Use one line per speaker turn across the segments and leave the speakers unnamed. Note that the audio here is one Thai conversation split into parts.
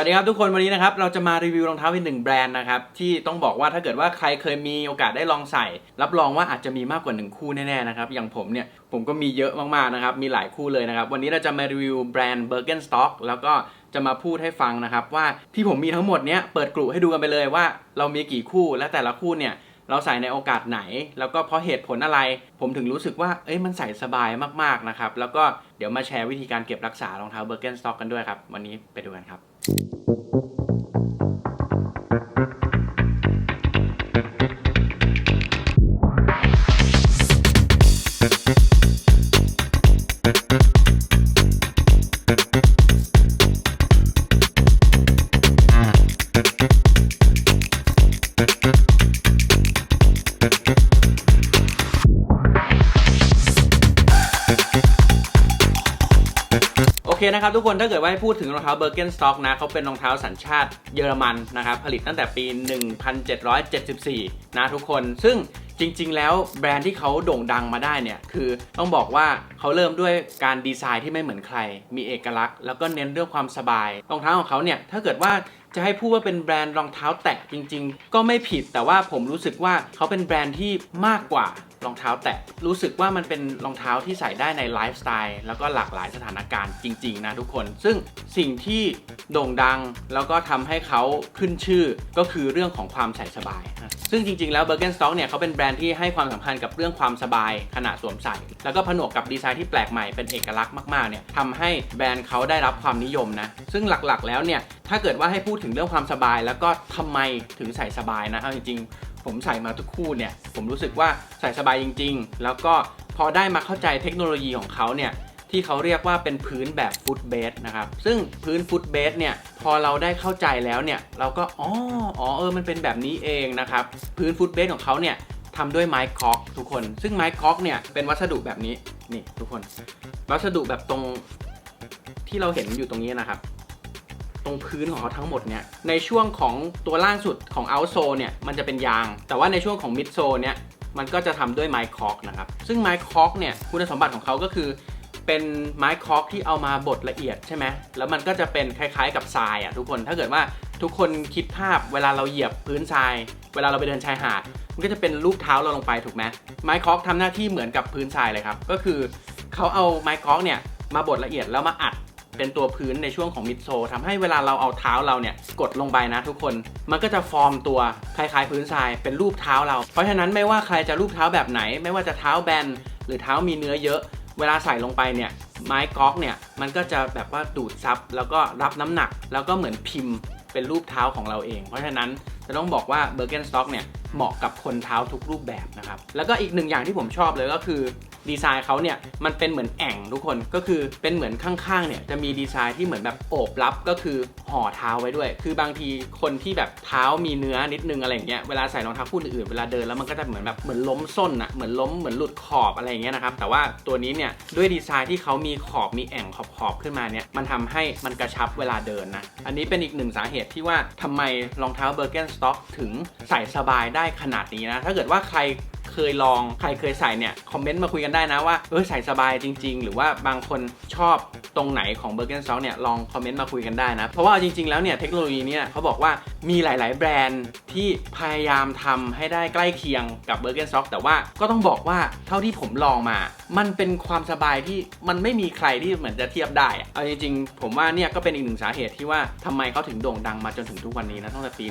วัสดีครับทุกคนวันนี้นะครับเราจะมารีวิวรองเท้าอีกหนึ่งแบรนด์นะครับที่ต้องบอกว่าถ้าเกิดว่าใครเคยมีโอกาสได้ลองใส่ รับรองว่าอาจจะมีมากกว่าหนึ่งคู่แน่ๆนะครับอย่างผมเนี่ยผมก็มีเยอะมากๆนะครับมีหลายคู่เลยนะครับวันนี้เราจะมารีวิวแบรนด์ Birkenstock แล้วก็จะมาพูดให้ฟังนะครับว่าที่ผมมีทั้งหมดเนี้ยเปิดกลุ่ให้ดูกันไปเลยว่า เรามีกี่คู่และแต่ละคู่เนี่ยเราใส่ในโอกาสไหน แล้วก็เพราะเหตุผลอะไร ผมถึงรู้สึกว่า เอ้ยมันใส่สบายมากๆนะครับแล้วก็เดี๋ยวมาแชร์วิธีการเก็บรักษารองเท้า Birkenstock กันด้วยครับวันนี้ไปดูกันครับ Thank you. นะครับทุกคนถ้าเกิดว่าให้พูดถึงรองเท้า Birkenstock นะเขาเป็นรองเท้าสัญชาติเยอรมันนะครับผลิตตั้งแต่ปี 1774 นะทุกคน ซึ่งจริง ๆ แล้วแบรนด์ที่เขาโด่งดังมาได้เนี่ย คือต้องบอกว่าเขาเริ่มด้วยการดีไซน์ที่ไม่เหมือนใคร มีเอกลักษณ์ แล้วก็เน้นเรื่องความสบายรองเท้าของเขาเนี่ยถ้าเกิดว่าจะให้พูดว่าเป็นแบรนด์รองเท้าแตะจริง ๆ ก็ไม่ผิดแต่ว่าผมรู้สึกว่าเขาเป็นแบรนด์ที่มากกว่า รองเท้าแตะรู้สึกว่ามันเป็นรองเท้าที่ใส่ได้ในไลฟ์สไตล์แล้วก็หลากหลายสถานการณ์จริง ๆ นะทุกคน ซึ่งสิ่งที่โด่งดังแล้วก็ทำให้เขาขึ้นชื่อก็คือเรื่องของความใส่สบาย ซึ่งจริง ๆ แล้ว Birkenstock เนี่ยเขาเป็นแบรนด์ที่ให้ความสำคัญกับเรื่องความสบายขณะสวมใส่ แล้วก็ผนวกกับดีไซน์ที่แปลกใหม่เป็นเอกลักษณ์มากๆเนี่ยทำให้แบรนด์เขาได้รับความนิยมนะซึ่งหลักๆแล้วเนี่ยถ้าเกิดว่าให้พูดถึงเรื่องความสบาย แล้วก็ทำไมถึงใส่สบายนะเอาจริงๆ ผมใส่มาทุกคู่เนี่ย ผมรู้สึกว่าใส่สบายจริง ๆ แล้วก็พอได้มาเข้าใจเทคโนโลยีของเขาเนี่ยที่เขาเรียกว่าเป็นพื้นแบบฟุตเบสนะครับ ซึ่งพื้นฟุตเบสเนี่ยพอเราได้เข้าใจแล้วเนี่ย เราก็อ๋ออ๋อเออมันเป็นแบบนี้เองนะครับ พื้นฟุตเบสของเขาเนี่ยทำด้วยไม้คอกทุกคน ซึ่งไม้คอกเนี่ยเป็นวัสดุแบบนี้นี่ทุกคน วัสดุแบบตรงที่เราเห็นอยู่ตรงนี้นะครับ รงพื้นของเขาทั้งหมดเนี่ยในช่วงของตัวล่างสุดของเอาโซเนี่ยมันจะเป็นยาง แต่ว่าในช่วงของมิดโซเนี่ยมันก็จะทำด้วยไม้คอกนะครับ ซึ่งไม้คอกเนี่ยคุณสมบัติของเขาก็คือเป็นไม้คอกที่เอามาบดละเอียดใช่ไหมแล้วมันก็จะเป็นคล้ายๆกับทรายอะทุกคน ถ้าเกิดว่าทุกคนคิดภาพเวลาเราเหยียบพื้นทราย เวลาเราไปเดินชายหาด มันก็จะเป็นรูปเท้าเราลงไปถูกไหมไม้คอกทำหน้าที่เหมือนกับพื้นทรายเลยครับ ก็คือเขาเอาไม้คอกเนี่ยมาบดละเอียดแล้วมาอัด เป็นตัวพื้นในช่วงของมิดโซทำให้เวลาเราเอาเท้าเราเนี่ยกดลงไปนะทุกคน มันก็จะฟอร์มตัวคล้ายๆพื้นทรายเป็นรูปเท้าเรา เพราะฉะนั้นไม่ว่าใครจะรูปเท้าแบบไหน ไม่ว่าจะเท้าแบนหรือเท้ามีเนื้อเยอะ เวลาใส่ลงไปเนี่ยไม้ก๊อกเนี่ยมันก็จะแบบว่าดูดซับแล้วก็รับน้ำหนัก แล้วก็เหมือนพิมพ์เป็นรูปเท้าของเราเอง เพราะฉะนั้นจะต้องบอกว่า Birkenstock เนี่ยเหมาะกับคนเท้าทุกรูปแบบนะครับ แล้วก็อีกหนึ่งอย่างที่ผมชอบเลยก็คือ ดีไซน์เขาเนี่ยมันเป็นเหมือนแอ่งทุกคนก็คือเป็นเหมือนข้างๆเนี่ยจะมีดีไซน์ที่เหมือนแบบโอบรับก็คือห่อเท้าไว้ด้วย คือบางทีคนที่แบบเท้ามีเนื้อนิดนึงอะไรอย่างเงี้ยเวลาใส่รองเท้าคู่อื่นเวลาเดินแล้วมันก็จะเหมือนแบบเหมือนล้มส้นอะเหมือนล้มเหมือนหลุดขอบอะไรอย่างเงี้ยนะครับแต่ว่าตัวนี้เนี่ยด้วยดีไซน์ที่เขามีขอบมีแอ่งขอบๆขึ้นมาเนี่ยมันทำให้มันกระชับเวลาเดินนะอันนี้เป็นอีกหนึ่งสาเหตุที่ว่าทำไมรองเท้า Birkenstock ถึงใส่สบายได้ขนาดนี้นะถ้าเกิดว่าใคร เคยลองใครเคยใส่เนี่ยคอมเมนต์มาคุยกันได้นะว่าเออใส่สบายจริง ๆ หรือว่าบางคนชอบตรงไหนของ Birkenstock เนี่ยลองคอมเมนต์มาคุยกันได้นะ เพราะว่าจริง ๆ แล้วเนี่ยเทคโนโลยีเนี่ยเขาบอกว่ามีหลาย ๆ แบรนด์ที่พยายามทำให้ได้ใกล้เคียงกับ Birkenstock แต่ว่าก็ต้องบอกว่าเท่าที่ผมลองมา มันเป็นความสบายที่มันไม่มีใครที่เหมือนจะเทียบได้อะเอาจริง ๆ ผมว่าเนี่ยก็เป็นอีกหนึ่งสาเหตุที่ว่าทำไมเขาถึงโด่งดังมาจนถึงทุกวันนี้นะตั้งแต่ปี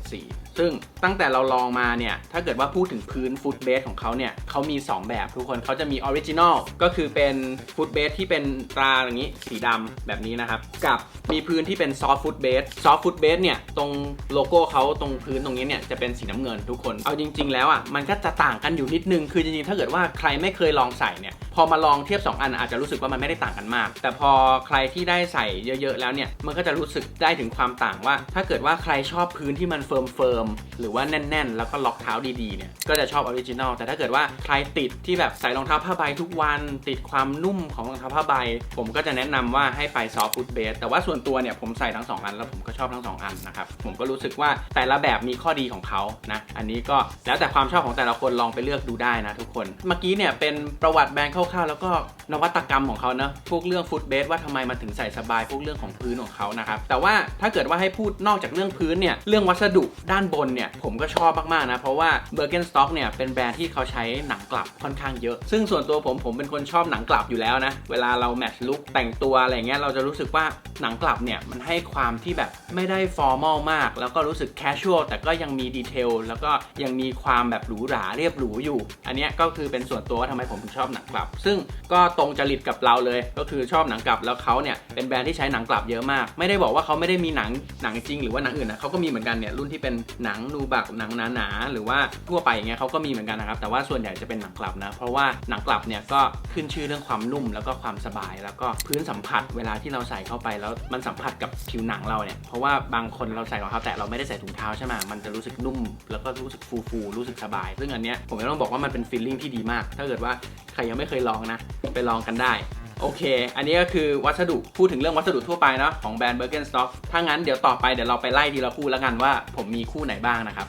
1774 ซึ่งตั้งแต่เราลองมาเนี่ยถ้าเกิดว่าพูดถึงพื้นฟุตเบสของเขาเนี่ยเขามี 2 แบบทุกคนเขาจะมีออริจินอลก็คือเป็นฟุตเบสที่เป็นตราอย่างนี้สีดำแบบนี้นะครับ กับมีพื้นที่เป็นซอฟต์ฟุตเบสซอฟต์ฟุตเบสเนี่ยตรงโลโก้เขาตรงพื้นตรงนี้เนี่ยจะเป็นสีน้ำเงินทุกคน เอาจริง ๆ แล้วอะมันก็จะต่างกันอยู่นิดนึงคือจริงๆถ้าเกิดว่าใครไม่เคยลองใส่เนี่ยพอมาลองเทียบ 2 อันอาจจะรู้สึกว่ามันไม่ได้ต่างกันมาก แต่พอใครที่ได้ใส่เยอะๆแล้วเนี่ยมันก็จะรู้สึกได้ถึงความต่างว่า ถ้าเกิดว่าใครชอบพื้นที่มันเฟิร์มเฟิร์มๆหรือว่าแน่น ๆ แล้วก็ล็อกเท้าดีๆเนี่ยก็จะชอบออริจินอลแต่ถ้าเกิดว่าใครติดที่แบบใส่รองเท้าผ้าใบทุกวันติดความนุ่มของรองเท้าผ้าใบ ผมก็จะแนะนำว่าให้ไปซอฟต์ฟุตเบสแต่ว่าส่วนตัวเนี่ยผมใส่ทั้งสองอันแล้วผมก็ชอบทั้งสองอันนะครับผมก็รู้สึกว่าแต่ละแบบมีข้อดีของเขานะอันนี้ก็แล้วแต่ความชอบของแต่ละคนลองไปเลือกดูได้นะทุกคน เมื่อกี้เนี่ยเป็นประวัติแบรนด์คร่าวๆแล้วก็นวัตกรรมของเขาเนอะพวกเรื่องฟุตเบสว่าทำไมมันถึงใส่สบายพวกเรื่องของพื้นของเขานะครับ แต่ว่าถ้าเกิดว่าให้พูดนอกจากเรื่องพื้นเนี่ยเรื่องวัสดุด้านบนเนี่ยผมก็ชอบมากๆนะ เพราะว่า Birkenstock เนี่ยเป็นแบรนด์ที่เขาใช้หนังกลับค่อนข้างเยอะ ซึ่งส่วนตัวผมผมเป็นคนชอบหนังกลับอยู่แล้วนะ เวลาเราแมทช์ลุคแต่งตัวอะไรเงี้ยเราจะรู้สึกว่าหนังกลับเนี่ยมันให้ความที่แบบไม่ได้ฟอร์มอลมาก แล้วก็รู้สึกแคชชวลแต่ก็ยังมีดีเทลแล้วก็ยังมีความแบบหรูหราเรียบหรูอยู่ อันเนี้ยก็คือเป็นส่วนตัวว่าทำไมผมถึงชอบหนังกลับ ซึ่งก็ตรงจริตกับเราเลย ก็คือชอบหนังกลับแล้วเขาเนี่ยเป็นแบรนด์ที่ใช้หนังกลับเยอะมาก ไม่ได้บอกว่าเขาไม่ได้มีหนังหนังจริงหรือว่าหนังอื่นนะเขาก็มีเหมือนกันเนี่ยรุ่นที่เป็นหนังนูบักหนังหนาๆหรือว่าทั่วไปอย่างเงี้ยเขาก็มีเหมือนกันนะครับแต่ว่าส่วนใหญ่จะเป็นหนังกลับนะเพราะว่าหนังกลับเนี่ยก็ขึ้นชื่อเรื่องความนุ่มแล้วก็ความสบาย แล้วก็พื้นสัมผัสเวลาที่เราใส่เข้าไปแล้วมันสัมผัสกับผิวหนังเราเนี่ยเพราะว่าบางคนเราใส่รองเท้าแตะเราไม่ได้ใส่ถุงเท้าใช่ไหมมันจะรู้สึกนุ่ม แล้วก็รู้สึกฟูฟูรู้สึกสบาย ซึ่งอันเนี้ยผมต้องบอกว่ามันเป็นฟีลลิ่งที่ดีมาก ถ้าเกิดว่าใครยังไม่เคยลองนะไปลองกันได้ โอเค อันนี้ก็คือวัสดุพูดถึงเรื่องวัสดุทั่วไปเนาะของแบรนด์ Birkenstock ถ้างั้นเดี๋ยวต่อไปเดี๋ยวเราไปไล่ทีละคู่แล้วกันว่าผมมีคู่ไหนบ้างนะครับ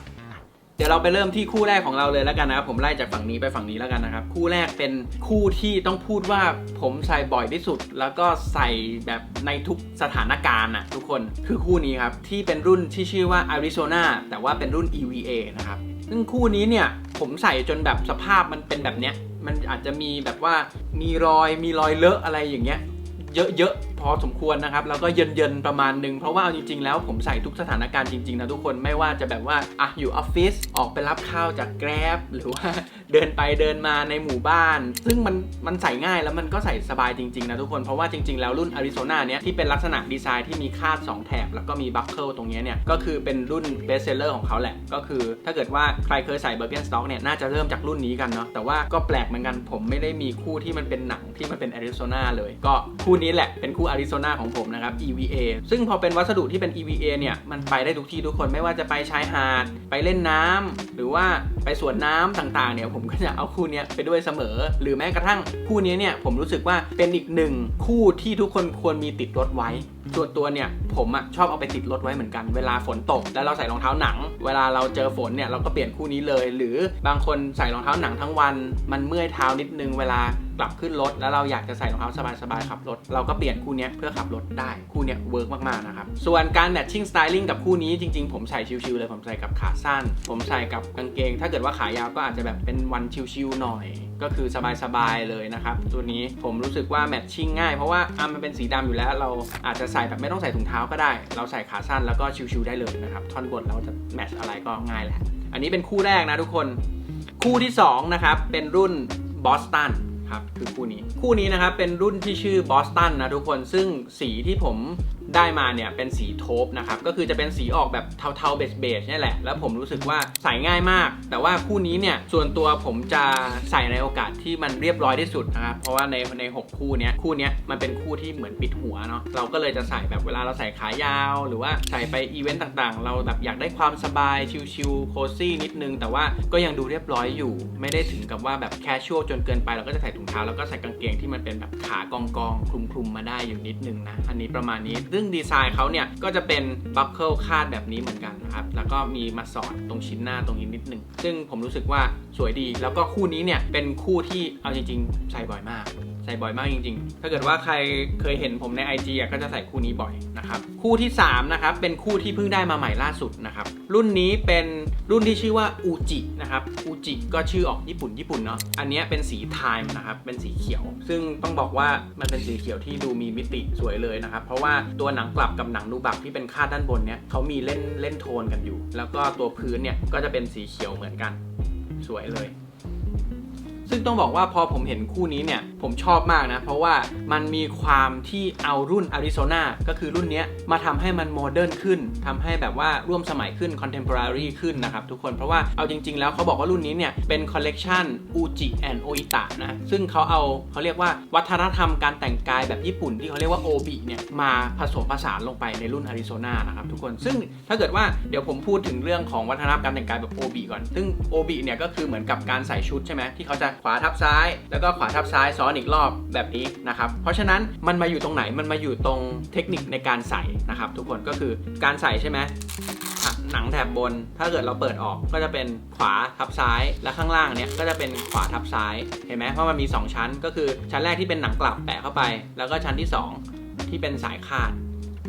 เดี๋ยวเราไปเริ่มที่คู่แรกของเราเลยแล้วกันนะครับผมไล่จากฝั่งนี้ไปฝั่งนี้แล้วกันนะครับ คู่แรกเป็นคู่ที่ต้องพูดว่าผมใส่บ่อยที่สุด แล้วก็ใส่แบบในทุกสถานการณ์นะทุกคนคือคู่นี้ครับที่เป็นรุ่นที่ชื่อว่า Arizona แต่ว่าเป็นรุ่น EVA นะครับซึ่งคู่นี้เนี่ยผมใส่จนแบบสภาพมันเป็นแบบเนี้ย มันอาจจะมีแบบว่ามีรอยมีรอยเลอะอะไรอย่างเงี้ยเยอะๆพอสมควรนะครับแล้วก็เย็นๆประมาณหนึ่งเพราะว่าจริงๆ แล้วผมใส่ทุกสถานการณ์จริงๆนะทุกคนไม่ว่าจะแบบว่าอะอยู่ออฟฟิศออกไปรับข้าวจากแกร็บหรือว่า เดินไปเดินมาในหมู่บ้าน ซึ่งมันมันใส่ง่ายแล้วมันก็ใส่สบายจริง ๆ นะทุกคน เพราะว่าจริง ๆ แล้วรุ่น Arizona เนี้ยที่เป็นลักษณะดีไซน์ที่มีคาด 2 แถบ แล้วก็มีบัคเกิลตรงเนี้ยเนี่ยก็คือเป็นรุ่นเบสเซลเลอร์ของเขาแหละ ก็คือถ้าเกิดว่าใครเคยใส่ Birkenstock เนี่ยน่าจะเริ่มจากรุ่นนี้กันเนาะแต่ว่าก็แปลกเหมือนกันผมไม่ได้มีคู่ที่มันเป็นหนังที่มันเป็น Arizona เลย ก็คู่นี้แหละเป็นคู่ Arizona ของผมนะครับ EVA ซึ่งพอเป็นวัสดุที่เป็น EVA เนี่ยมันไปได้ทุกที่ทุกคนไม่ว่าจะไปชายหาดไปเล่นน้ำหรือว่า ไปสวนน้ำต่างๆเนี่ยผมก็จะเอาคู่นี้ไปด้วยเสมอ หรือแม้กระทั่งคู่นี้เนี่ยผมรู้สึกว่าเป็นอีกหนึ่งคู่ที่ทุกคนควรมีติดรถไว้ ส่วนตัวเนี่ยผมอะชอบเอาไปติดรถไว้เหมือนกัน เวลาฝนตก แล้วเราใส่รองเท้าหนัง เวลาเราเจอฝนเนี่ยเราก็เปลี่ยนคู่นี้เลย หรือบางคนใส่รองเท้าหนังทั้งวัน มันเมื่อยเท้านิดนึงเวลากลับขึ้นรถแล้วเราอยากจะใส่รองเท้าสบายๆขับรถ เราก็เปลี่ยนคู่นี้เพื่อขับรถได้คู่นี้เวิร์กมากๆนะครับส่วนการแมทชิ่งสไตลิ่งกับคู่นี้จริงๆ ผมใส่ชิวๆเลยผมใส่กับขาสั้น ผมใส่กับกางเกง ถ้าเกิดว่าขายาวก็อาจจะแบบเป็นวันชิวๆหน่อย ก็คือสบายๆเลยนะครับ ตัวนี้ผมรู้สึกว่าแมทชิ่งง่ายเพราะว่าอะมันเป็นสีดำอยู่แล้ว เราอาจจะใส่แบบไม่ต้องใส่ถุงเท้าก็ได้ เราใส่ขาสั้นแล้วก็ชิวๆได้เลยนะครับท่อนบนเราจะแมทช์อะไรก็ง่ายแหละอันนี้เป็นคู่แรกนะทุกคนคู่ที่สองนะครับเป็นรุ่นบอสตันครับคือคู่นี้คู่นี้นะครับเป็นรุ่นที่ชื่อบอสตันนะทุกคนซึ่งสีที่ผม ได้มาเนี่ยเป็นสีโทปนะครับก็คือจะเป็นสีออกแบบเทาๆเบจๆนี่แหละ แล้วผมรู้สึกว่าใส่ง่ายมาก แต่ว่าคู่นี้เนี่ยส่วนตัวผมจะใส่ในโอกาสที่มันเรียบร้อยที่สุดนะครับเพราะว่าในในหกคู่เนี้ยคู่เนี้ยมันเป็นคู่ที่เหมือนปิดหัวเนาะเราก็เลยจะใส่แบบเวลาเราใส่ขายาว หรือว่าใส่ไปอีเวนต์ต่างๆ เราแบบอยากได้ความสบายชิลๆโคซี่นิดนึง แต่ว่าก็ยังดูเรียบร้อยอยู่ ไม่ได้ถึงกับว่าแบบแคชชวลจนเกินไปเราก็จะใส่ถุงเท้าแล้วก็ใส่กางเกงที่มันเป็นแบบขากองกองๆคลุมๆมาได้อยู่นิดนึงนะอันนี้ประมาณนี้ซึ่งดีไซน์เขาเนี่ยก็จะเป็นบัคเกิลคาดแบบนี้เหมือนกันนะครับ แล้วก็มีมาสอดตรงชิ้นหน้าตรงนี้นิดนึง ซึ่งผมรู้สึกว่าสวยดี แล้วก็คู่นี้เนี่ยเป็นคู่ที่เอาจริงๆ ใส่บ่อยมาก ใส่บ่อยมากจริง ๆ ถ้าเกิดว่าใครเคยเห็นผมใน IG อะก็จะใส่คู่นี้บ่อยนะครับ คู่ที่ 3 นะครับ เป็นคู่ที่เพิ่งได้มาใหม่ล่าสุดนะครับ รุ่นนี้เป็นรุ่นที่ชื่อว่าอูจินะครับอูจิก็ชื่อออกญี่ปุ่นญี่ปุ่นเนาะ อันนี้เป็นสีไทม์นะครับ เป็นสีเขียว ซึ่งต้องบอกว่ามันเป็นสีเขียวที่ดูมีมิติสวยเลยนะครับ เพราะว่าตัวหนังกลับกับหนังนูบักที่เป็นคาดด้านบนเนี้ยเขามีเล่นเล่นโทนกันอยู่ แล้วก็ตัวพื้นเนี่ยก็จะเป็นสีเขียวเหมือนกัน สวยเลย ซึ่งต้องบอกว่าพอผมเห็นคู่นี้เนี่ย ผมชอบมากนะ เพราะว่ามันมีความที่เอารุ่น Arizona ก็คือรุ่นนี้มาทำให้มันโมเดิร์นขึ้นทำให้แบบว่าร่วมสมัยขึ้น contemporary ขึ้นนะครับทุกคนเพราะว่าเอาจริง ๆ แล้วเขาบอกว่ารุ่นนี้เนี่ย เป็นคอลเลกชัน Uji and Oita นะ ซึ่งเขาเอาเขาเรียกว่าวัฒนธรรมการแต่งกายแบบญี่ปุ่นที่เขาเรียกว่า Obi เนี่ยมาผสมผสานลงไปในรุ่น Arizona นะครับทุกคนซึ่งถ้าเกิดว่าเดี๋ยวผมพูดถึงเรื่องของวัฒนธรรมการแต่งกายแบบ Obi ก่อน ซึ่ง Obi เนี่ยก็คือเหมือนกับการใส่ชุดใช่ไหมที่เขาจะขวาทับซ้าย แล้วก็ขวาทับซ้ายซ้อนอีกรอบแบบนี้นะครับ เพราะฉะนั้นมันมาอยู่ตรงไหนมันมาอยู่ตรงเทคนิคในการใส่นะครับ ทุกคนก็คือการใส่ใช่ไหมหนังแถบบน ถ้าเกิดเราเปิดออกก็จะเป็นขวาทับซ้าย และข้างล่างเนี่ยก็จะเป็นขวาทับซ้าย เห็นไหมเพราะมันมี 2 ชั้น ก็คือชั้นแรกที่เป็นหนังกลับแปะเข้าไป แล้วก็ชั้นที่ 2 ที่เป็นสายคาด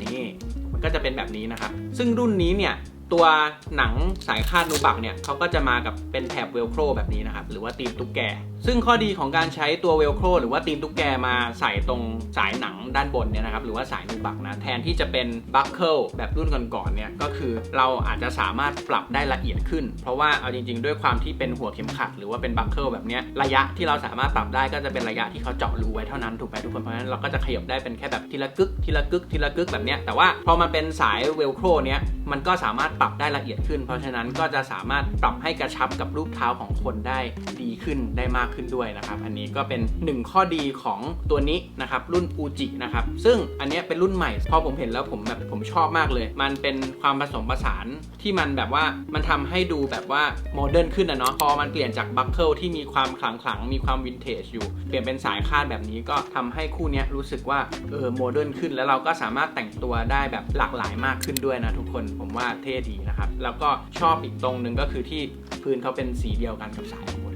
นี่มันก็จะเป็นแบบนี้นะครับ ซึ่งรุ่นนี้เนี่ย ตัวหนังสายคาดนูบักเนี่ยเขาก็จะมากับเป็นแถบเวลโครแบบนี้นะครับ หรือว่าตีมตุ๊กแกซึ่งข้อดีของการใช้ตัวเวลโครหรือว่าตีมตุ๊กแกมาใส่ตรงสายหนังด้านบนเนี่ยนะครับหรือว่าสายนูบักนะแทนที่จะเป็นบัคเกิลแบบรุ่นก่อนๆเนี่ยก็คือเราอาจจะสามารถปรับได้ละเอียดขึ้น เพราะว่าเอาจริง ๆ ด้วยความที่เป็นหัวเข็มขัด หรือว่าเป็นบัคเกิลแบบนี้ระยะที่เราสามารถปรับได้ก็จะเป็นระยะที่เขาเจาะรูไว้เท่านั้นถูกไหมทุกคนเพราะฉะนั้นเราก็จะขยับได้เป็นแค่แบบทีละกึกทีละกึกทีละกึกแบบนี้แต่ว่าพอมันเป็นสายเวลโครเนี้ยมันก็สามารถปรับได้ละเอียดขึ้น เพราะฉะนั้นก็จะสามารถปรับให้กระชับกับรูปเท้าของคนได้ดีขึ้นได้มากขึ้นด้วยนะครับ อันนี้ก็เป็นหนึ่งข้อดีของตัวนี้นะครับ รุ่นอูจินะครับ ซึ่งอันเนี้ยเป็นรุ่นใหม่ พอผมเห็นแล้วผมแบบผมชอบมากเลย มันเป็นความผสมผสานที่มันแบบว่ามันทำให้ดูแบบว่าโมเดิร์นขึ้นนะเนาะ พอมันเปลี่ยนจากบัคเกิลที่มีความขลังขลังๆมีความวินเทจอยู่ เปลี่ยนเป็นสายคาดแบบนี้ก็ทำให้คู่นี้รู้สึกว่าเออโมเดิร์นขึ้น แล้วเราก็สามารถแต่งตัวได้แบบหลากหลายมากขึ้นด้วยนะทุกคน ผมว่าเท่ดีนะครับ แล้วก็ชอบอีกตรงหนึ่งก็คือที่พื้นเขาเป็นสีเดียวกันกับสายของ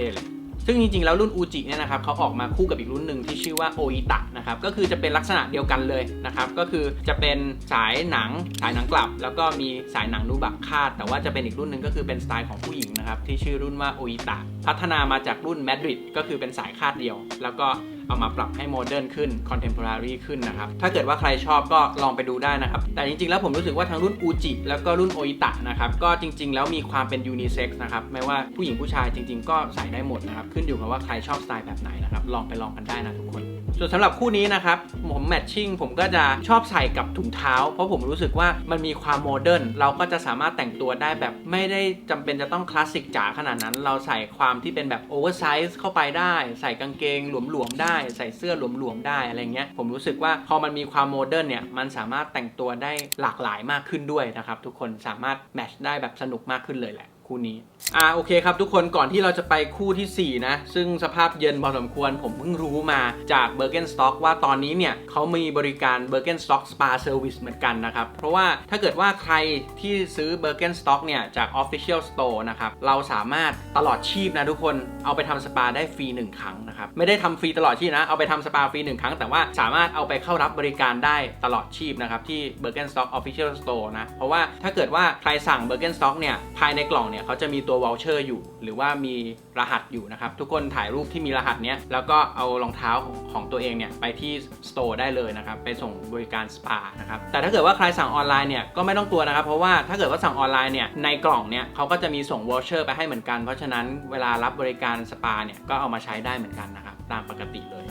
ท่เลย ซึ่งจริงๆ แล้วรุ่นอูจิเนี่ยนะครับเขาออกมาคู่กับอีกรุ่นหนึ่งที่ชื่อว่าโออิตะนะครับ ก็คือจะเป็นลักษณะเดียวกันเลยนะครับ ก็คือจะเป็นสายหนังสายหนังกลับ แล้วก็มีสายหนังนูบักคาด แต่ว่าจะเป็นอีกรุ่นหนึ่งก็คือเป็นสไตล์ของผู้หญิงนะครับที่ชื่อรุ่นว่าโออิตะพัฒนามาจากรุ่นแมดริดก็คือเป็นสายคาดเดียว แล้วก็ เอามาปรับให้โมเดิร์นขึ้นคอนเทมพอรารีขึ้นนะครับ ถ้าเกิดว่าใครชอบก็ลองไปดูได้นะครับ แต่จริงๆแล้วผมรู้สึกว่าทั้งรุ่นอูจิแล้วก็รุ่นโออิตะนะครับก็จริง ๆ แล้วมีความเป็นยูนิเซ็กซ์นะครับไม่ว่าผู้หญิงผู้ชายจริง ๆ ก็ใส่ได้หมดนะครับขึ้นอยู่กับว่าใครชอบสไตล์แบบไหนนะครับลองไปลองกันได้นะทุกคนส่วนสำหรับคู่นี้นะครับผมแมทชิ่งผมก็จะชอบใส่กับถุงเท้า เพราะผมรู้สึกว่ามันมีความโมเดิร์นเราก็จะสามารถแต่งตัวได้แบบไม่ได้จำเป็นจะต้องคลาสสิกจ๋าขนาดนั้น เราใส่ความที่เป็นแบบโอเวอร์ไซส์เข้าไปได้ ใส่กางเกงหลวมๆได้ใส่เสื้อหลวมๆได้อะไรเงี้ยผมรู้สึกว่าพอมันมีความโมเดิร์นเนี่ยมันสามารถแต่งตัวได้หลากหลายมากขึ้นด้วยนะครับทุกคนสามารถแมทช์ได้แบบสนุกมากขึ้นเลยแหละคู่นี้ อ่าโอเคครับทุกคนก่อนที่เราจะไปคู่ทีสี่ 4 นะ ซึ่งสภาพเย็นพอสมควรผมเพิ่งรู้มาจาก b e r g e n s t o c k ว่าตอนนี้เนี่ยเขามีบริการ b e r g e n s t o c k Spa Service เหมือนกันนะครับ เพราะว่าถ้าเกิดว่าใครที่ซื้อ b e r g e n s t o c k เนี่ย จาก Official Store นะครับ เราสามารถตลอดชีพนะทุกคนเอาไปทำสปาได้ฟรี 1 ครั้งนะครับ ไม่ได้ทำฟรีตลอดชีพนะ เอาไปทำสปาฟรี 1 ครั้ง แต่ว่าสามารถเอาไปเข้ารับบริการได้ตลอดชีพนะครับที่ b e r g e n s t o c k Official Store นะเพราะว่าถ้าเกิดว่าใครสั่ง b e r g e n s t o c k เนี่ยภายในกล่องเนี่ยเขาจะมีตัว voucher อยู่ หรือว่ามีรหัสอยู่นะครับ ทุกคนถ่ายรูปที่มีรหัสเนี้ยแล้วก็เอารองเท้าของตัวเองเนี่ยไปที่สโตร์ได้เลยนะครับ ไปส่งบริการสปานะครับ แต่ถ้าเกิดว่าใครสั่งออนไลน์เนี่ยก็ไม่ต้องกลัวนะครับ เพราะว่าถ้าเกิดว่าสั่งออนไลน์เนี่ยในกล่องเนี่ยเขาก็จะมีส่งวอชเชอร์ไปให้เหมือนกัน เพราะฉะนั้นเวลารับบริการสปาเนี่ยก็เอามาใช้ได้เหมือนกันนะครับตามปกติเลย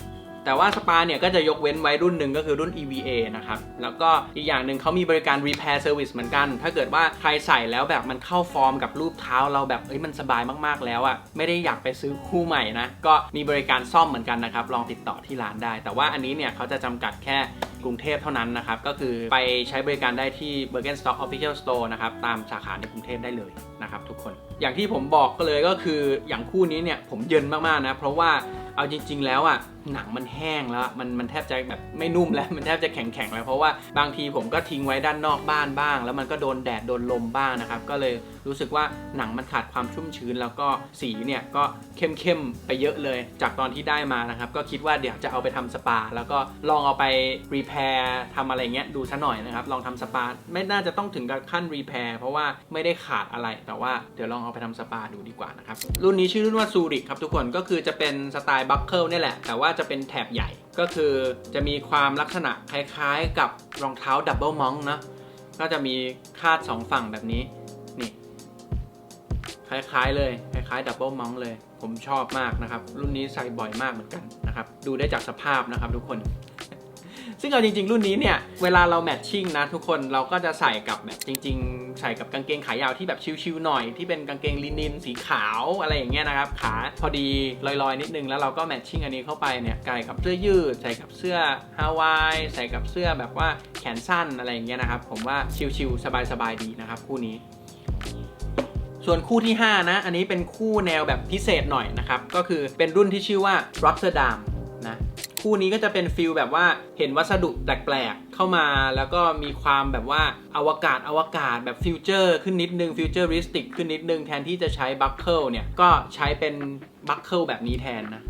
แต่ว่าสปาเนี่ยก็จะยกเว้นไว้รุ่นหนึ่งก็คือรุ่น EVA นะครับ แล้วก็อีกอย่างหนึ่งเขามีบริการ repair service เหมือนกัน ถ้าเกิดว่าใครใส่แล้วแบบมันเข้าฟอร์มกับรูปเท้าเราแบบเอ้ยมันสบายมากๆแล้วอะ่ะไม่ได้อยากไปซื้อคู่ใหม่นะ ก็มีบริการซ่อมเหมือนกันนะครับ ลองติดต่อที่ร้านได้ แต่ว่าอันนี้เนี่ยเขาจะจำกัดแค่กรุงเทพเท่านั้นนะครับ ก็คือไปใช้บริการได้ที่ Bergenstock Official Store นะครับ ตามสาขาในกรุงเทพได้เลยนะครับทุกคน อย่างที่ผมบอกก็เลยก็คืออย่างคู่นี้เนี่ยผมเยินมากๆนะ เพราะว่าเอาจริง ๆ แล้วอะหนังมันแห้งแล้วมันมันแทบจะแบบไม่นุ่มแล้วมันแทบจะแข็งๆแล้วเพราะว่าบางทีผมก็ทิ้งไว้ด้านนอกบ้านบ้าง แล้วมันก็โดนแดดโดนลมบ้างนะครับก็เลยรู้สึกว่าหนังมันขาดความชุ่มชื้น แล้วก็สีเนี่ยก็เข้มๆไปเยอะเลย จากตอนที่ได้มานะครับก็คิดว่าเดี๋ยวจะเอาไปทำสปา แล้วก็ลองเอาไปรีแพร์ทำอะไรเงี้ยดูซะหน่อยนะครับลองทำสปาไม่น่าจะต้องถึงกับขั้นรีแพร์เพราะว่าไม่ได้ขาดอะไรแต่ว่าเดี๋ยวลองเอาไปทำสปาดูดีกว่านะครับรุ่นนี้ชื่อรุ่นว่าซูริกครับทุกคนก็คือจะเป็นสไตล์บัคเกิลนี่แหละแต่ว่าจะเป็นแถบใหญ่ ก็คือจะมีความลักษณะคล้ายๆกับรองเท้าดับเบิลมองนะก็จะมีคาดสองฝั่งแบบนี้ นี่ คล้ายๆเลย คล้ายๆดับเบิลมองเลย ผมชอบมากนะครับ รุ่นนี้ใส่บ่อยมากเหมือนกันนะครับ ดูได้จากสภาพนะครับทุกคน ซึ่งเอาจริงๆ รุ่นนี้เนี่ย เวลาเราแมทชิ่งนะทุกคนเราก็จะใส่กับแบบจริง ๆ ใส่กับกางเกงขายาวที่แบบชิวๆหน่อยที่เป็นกางเกงลินินสีขาวอะไรอย่างเงี้ยนะครับ ขาพอดีลอยๆ นิดนึงแล้วเราก็แมทชิ่งอันนี้เข้าไปเนี่ยใส่กับเสื้อยืด ใส่กับเสื้อฮาวายใส่กับเสื้อแบบว่าแขนสั้นอะไรอย่างเงี้ยนะครับผมว่าชิวๆสบายๆดีนะครับคู่นี้ส่วนคู่ที่ 5 นะ อันนี้เป็นคู่แนวแบบพิเศษหน่อยนะครับ ก็คือเป็นรุ่นที่ชื่อว่า Rotterdam นะ คู่นี้ก็จะเป็นฟิลแบบว่าเห็นวัสดุแปลกๆ เข้ามาแล้วก็มีความแบบว่าอวกาศอวกาศแบบฟิวเจอร์ขึ้นนิดนึงฟิวเจอริสติกขึ้นนิดนึง แทนที่จะใช้บัคเกิลเนี่ย ก็ใช้เป็นบัคเกิลแบบนี้แทนนะ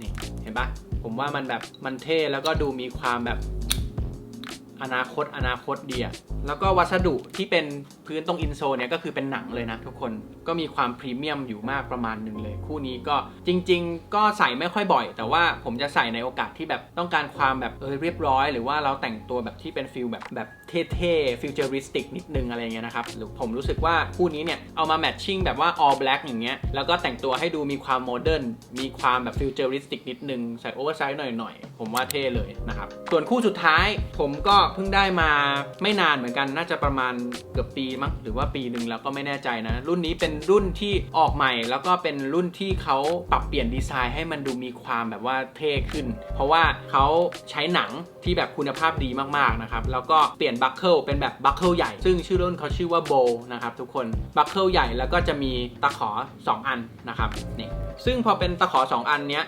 นี่เห็นปะผมว่ามันแบบมันเท่แล้วก็ดูมีความแบบ อนาคตอนาคตดีอะแล้วก็วัสดุที่เป็นพื้นตรงอินโซเนี่ยก็คือเป็นหนังเลยนะทุกคนก็มีความพรีเมียมอยู่มากประมาณหนึ่งเลย คู่นี้ก็จริง ๆ ก็ใส่ไม่ค่อยบ่อย แต่ว่าผมจะใส่ในโอกาสที่แบบต้องการความแบบเออเรียบร้อย หรือว่าเราแต่งตัวแบบที่เป็นฟิลแบบแบบเท่ๆฟิวเจอริสติกนิดนึงอะไรเงี้ยนะครับหรือผมรู้สึกว่าคู่นี้เนี่ยเอามาแมทชิ่งแบบว่า all black อย่างเงี้ยแล้วก็แต่งตัวให้ดูมีความโมเดิร์นมีความแบบฟิวเจอริสติกนิดนึงใส่โอเวอร์ไซส์หน่อยๆผมว่าเท่เลยนะครับส่วนคู่สุดท้ายผมก็เพิ่งได้มาไม่นานเหมือนกันน่าจะประมาณเกือบปีมั้งหรือว่าปีหนึ่งแล้วก็ไม่แน่ใจนะ รุ่นนี้เป็นรุ่นที่ออกใหม่ แล้วก็เป็นรุ่นที่เขาปรับเปลี่ยนดีไซน์ให้มันดูมีความแบบว่าเท่ขึ้น เพราะว่าเขาใช้หนังที่แบบคุณภาพดีมากๆนะครับแล้วก็เปลี่ยนบัคเกิลเป็นแบบบัคเกิลใหญ่ซึ่งชื่อรุ่นเขาชื่อว่าโบนะครับทุกคนบัคเกิลใหญ่แล้วก็จะมีตะขอ 2 อันนะครับนี่ซึ่งพอเป็นตะขอ 2 อันเนี้ย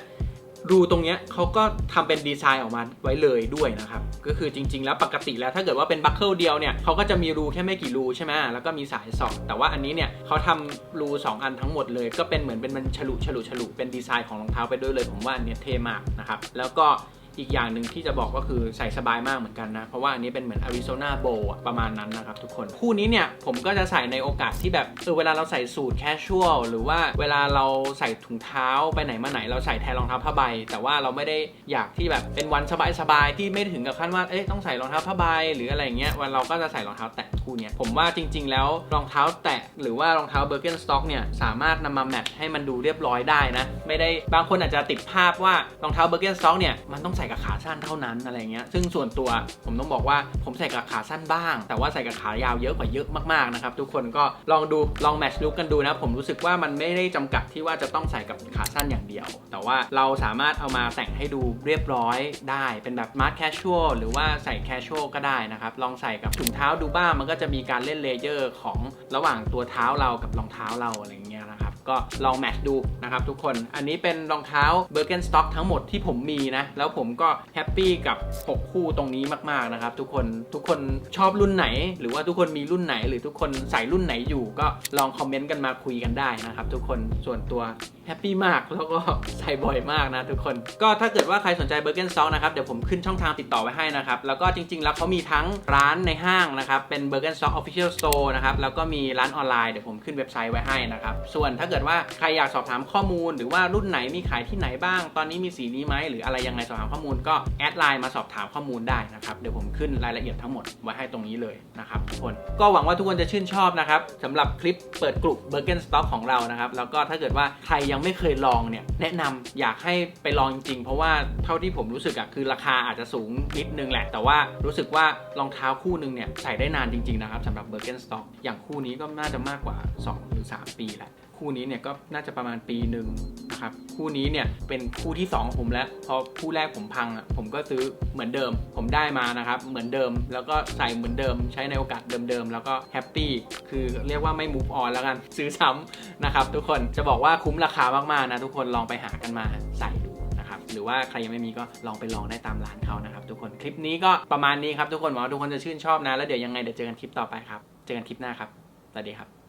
รูตรงเนี้ยเขาก็ทำเป็นดีไซน์ออกมาไว้เลยด้วยนะครับ ก็คือจริง ๆ แล้วปกติแล้วถ้าเกิดว่าเป็นบัคเกิลเดียวเนี่ยเขาก็จะมีรูแค่ไม่กี่รูใช่ไหมแล้วก็มีสายสองแต่ว่าอันนี้เนี่ยเขาทำรู 2 อันทั้งหมดเลย ก็เป็นเหมือนเป็นมันฉลุฉลุฉลุเป็นดีไซน์ของรองเท้าไปด้วยเลยผมว่าอันเนี้ยเท่มากนะครับแล้วก็ อีกอย่างหนึ่งที่จะบอกก็คือใส่สบายมากเหมือนกันนะ เพราะว่าอันนี้เป็นเหมือน Arizona Bow ประมาณนั้นนะครับทุกคน คู่นี้เนี่ย ผมก็จะใส่ในโอกาสที่แบบเออเวลาเราใส่สูทแคชชวลหรือว่าเวลาเราใส่ถุงเท้าไปไหนมาไหน เราใส่แทนรองเท้าผ้าใบ แต่ว่าเราไม่ได้อยากที่แบบเป็นวันสบายๆที่ไม่ถึงกับขั้นว่าเอ๊ะต้องใส่รองเท้าผ้าใบหรืออะไรเงี้ยวันเราก็จะใส่รองเท้าแตะคู่นี้ผมว่าจริง ๆ แล้วรองเท้าแตะหรือว่ารองเท้าเบอร์เกนสต็อกเนี่ยสามารถนำมาแมทให้มันดูเรียบร้อยได้นะไม่ได้บางคนอาจจะติดภาพว่ารองเท้าเบอร์เกนสต็อกเนี่ยมันต้องใส่กับขาสั้นเท่านั้นอะไรเงี้ยซึ่งส่วนตัวผมต้องบอกว่าผมใส่กับขาสั้นบ้าง แต่ว่าใส่กับขายาวเยอะกว่าเยอะมากๆนะครับทุกคนก็ลองดูลองแมทช์ลุกกันดูนะผมรู้สึกว่ามันไม่ได้จำกัดที่ว่าจะต้องใส่กับขาสั้นอย่างเดียว แต่ว่าเราสามารถเอามาแต่งให้ดูเรียบร้อยได้เป็นแบบมาร์ c แคชชวลหรือว่าใส่แคชชวลก็ได้นะครับลองใส่กับถุงเท้าดูบ้างมันก็จะมีการเล่นเลเยอร์ของระหว่างตัวเท้าเรากับรองเท้าเราอะไรเงี้ยนะครับ ก็ลองแมทช์ดูนะครับทุกคน อันนี้เป็นรองเท้า Birkenstock ทั้งหมดที่ผมมีนะ แล้วผมก็แฮปปี้กับ 6 คู่ตรงนี้มากๆนะครับทุกคนทุกคนชอบรุ่นไหน หรือว่าทุกคนมีรุ่นไหน หรือทุกคนใส่รุ่นไหนอยู่ก็ลองคอมเมนต์กันมาคุยกันได้นะครับทุกคนส่วนตัวแฮปปี้มากแล้วก็ใส่บ่อยมากนะทุกคน ก็ถ้าเกิดว่าใครสนใจ Birkenstock นะครับเดี๋ยวผมขึ้นช่องทางติดต่อไว้ให้นะครับ แล้วก็จริงๆ แล้วเขามีทั้งร้านในห้างนะครับ เป็น Birkenstock Official Store นะครับแล้วก็มีร้านออนไลน์เดี๋ยวผมขึ้นเว็บไซต์ไว้ให้นะครับส่วนถ้าเกิดว่าใครอยากสอบถามข้อมูล หรือว่ารุ่นไหนมีขายที่ไหนบ้าง ตอนนี้มีสีนี้ไหมหรืออะไรยังไงสอบถามข้อมูลก็แอดไลน์มาสอบถามข้อมูลได้นะครับเดี๋ยวผมขึ้นรายละเอียดทั้งหมดไว้ให้ตรงนี้เลยนะครับทุกคนก็หวังว่าทุกคนจะชื่นชอบนะครับสำหรับคลิปเปิดกลุ่ม Birkenstock ของเรานะครับแล้วก็ถ้าเกิดว่าใครยังไม่เคยลองเนี่ยแนะนำอยากให้ไปลองจริงๆเพราะว่าเท่าที่ผมรู้สึกอะคือราคาอาจจะสูงนิดนึงแหละ แต่ว่ารู้สึกว่ารองเท้าคู่หนึงเนี่ยใส่ได้นานจริงๆนะครับสำหรับ Birkenstock อย่างคู่นี้ก็น่าจะมากกว่า 2 หรือ 3 ปีแหละ คู่นี้เนี่ยก็น่าจะประมาณปีหนึ่งนะครับคู่นี้เนี่ยเป็นคู่ที่2ของผมแล้วพอคู่แรกผมพังอะผมก็ซื้อเหมือนเดิม ผมได้มานะครับเหมือนเดิม แล้วก็ใส่เหมือนเดิม ใช้ในโอกาสเดิมๆแล้วก็แฮปปี้คือเรียกว่าไม่ move on แล้วกันซื้อซ้ำนะครับทุกคนจะบอกว่าคุ้มราคามากๆนะทุกคนลองไปหากันมาใส่ดูนะครับหรือว่าใครยังไม่มีก็ลองไปลองได้ตามร้านเขานะครับทุกคนคลิปนี้ก็ประมาณนี้ครับทุกคนหวังว่าทุกคนจะชื่นชอบนะแล้วเดี๋ยวยังไงเดี๋ยวเจอกันคลิปต่อไปครับเจอกันคลิปหน้าครับสวัสดีครับ